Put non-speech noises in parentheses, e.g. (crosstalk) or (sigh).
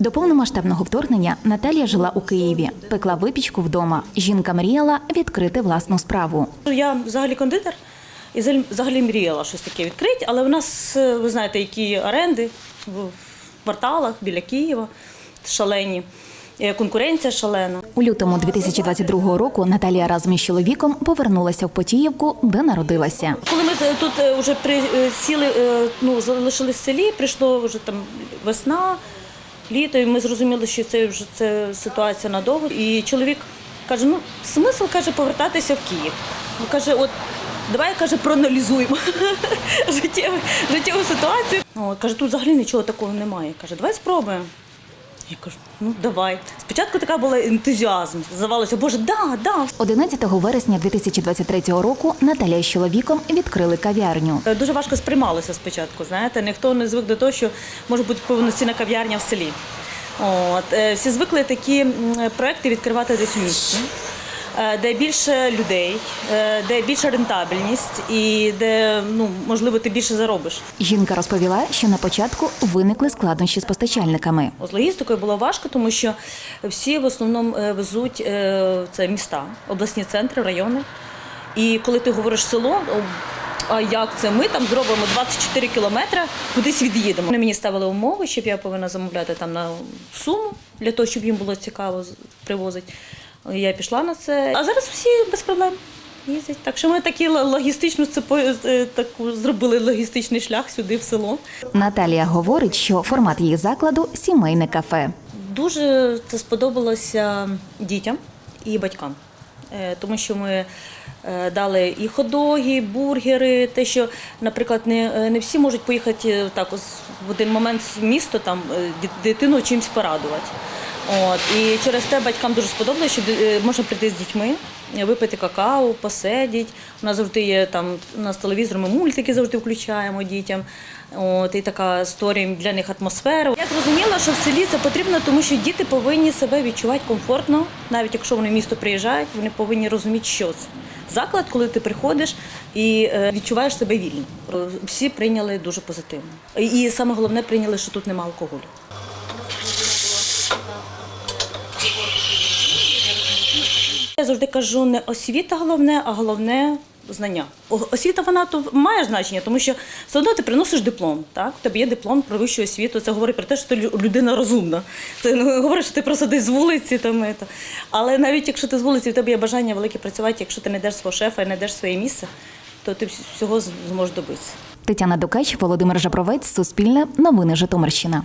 До повномасштабного вторгнення Наталія жила у Києві, пекла випічку вдома. Жінка мріяла відкрити власну справу. Я взагалі кондитер і взагалі- мріяла щось таке відкрити, але в нас, е, ви знаєте, які оренди в кварталах біля Києва шалені, е, конкуренція шалена. У лютому 2022 року Наталія разом із чоловіком повернулася в Потіївку, де народилася. Коли ми тут е, вже при, е, сіли, е, ну, залишились в селі, прийшло вже там весна, літо, і ми зрозуміли, що це вже це ситуація надовго. І чоловік каже: ну, смисл каже, повертатися в Київ. Він каже, от давай каже, проаналізуємо (laughs) життєву, життєву ситуацію. О, каже, тут взагалі нічого такого немає. Каже, давай спробуємо. Я кажу, ну давай. Спочатку така була ентузіазм. Здавалося, боже, да, да, 11 вересня 2023 року Наталія з чоловіком відкрили кав'ярню. Е, Дуже важко сприймалося спочатку. Знаєте, ніхто не звик до того, що може бути повноцінна кав'ярня в селі. От е, всі звикли такі проекти відкривати десь у місті, де більше людей, е, де більша рентабельність і де ну можливо ти більше заробиш. Жінка розповіла, що на початку виникли складнощі з постачальниками. З логістикою було важко, тому що всі в основному е, везуть е, це міста, обласні центри, райони. І коли ти говориш село, а як це? Ми там зробимо 24 кілометри, кудись від'їдемо. Вони мені ставили умови, щоб я повинна замовляти там на суму для того, щоб їм було цікаво привозити. Я пішла на це. А зараз всі без проблем їздять. Так що ми такі логістичну е, таку зробили логістичний шлях сюди, в село. Наталія говорить, що формат її закладу сімейне кафе. Дуже це сподобалося дітям і батькам, Е, тому що ми е, дали і ходоги, і бургери, те, що, наприклад, не, не всі можуть поїхати так в один момент в місто там дитину чимось порадувати. От і через те батькам дуже сподобалося, що е, можна прийти з дітьми, е, випити какао, посидіти. У нас завжди є там у нас телевізор, ми мультики завжди включаємо дітям. От і така створюємо для них атмосферу. Я зрозуміла, що в селі це потрібно, тому що діти повинні себе відчувати комфортно, навіть якщо вони в місто приїжджають, вони повинні розуміти, що це. Заклад, коли ти приходиш і е, відчуваєш себе вільно. Всі прийняли дуже позитивно. І саме головне прийняли, що тут немає алкоголю. Я завжди кажу, не освіта головне, а головне знання. Освіта вона то має значення, тому що все одно ти приносиш диплом. Так? Тебе є диплом про вищу освіту. Це говорить про те, що ти людина розумна. Це (laughs) не говорить, що ти просто десь з вулиці. Там, ето. Але навіть якщо ти з вулиці, в тебе є бажання велике працювати, якщо ти знайдеш свого шефа і знайдеш своє місце, то ти всього зможеш добитися. Тетяна Дукач, Володимир Жабровець, Суспільне, Новини Житомирщина.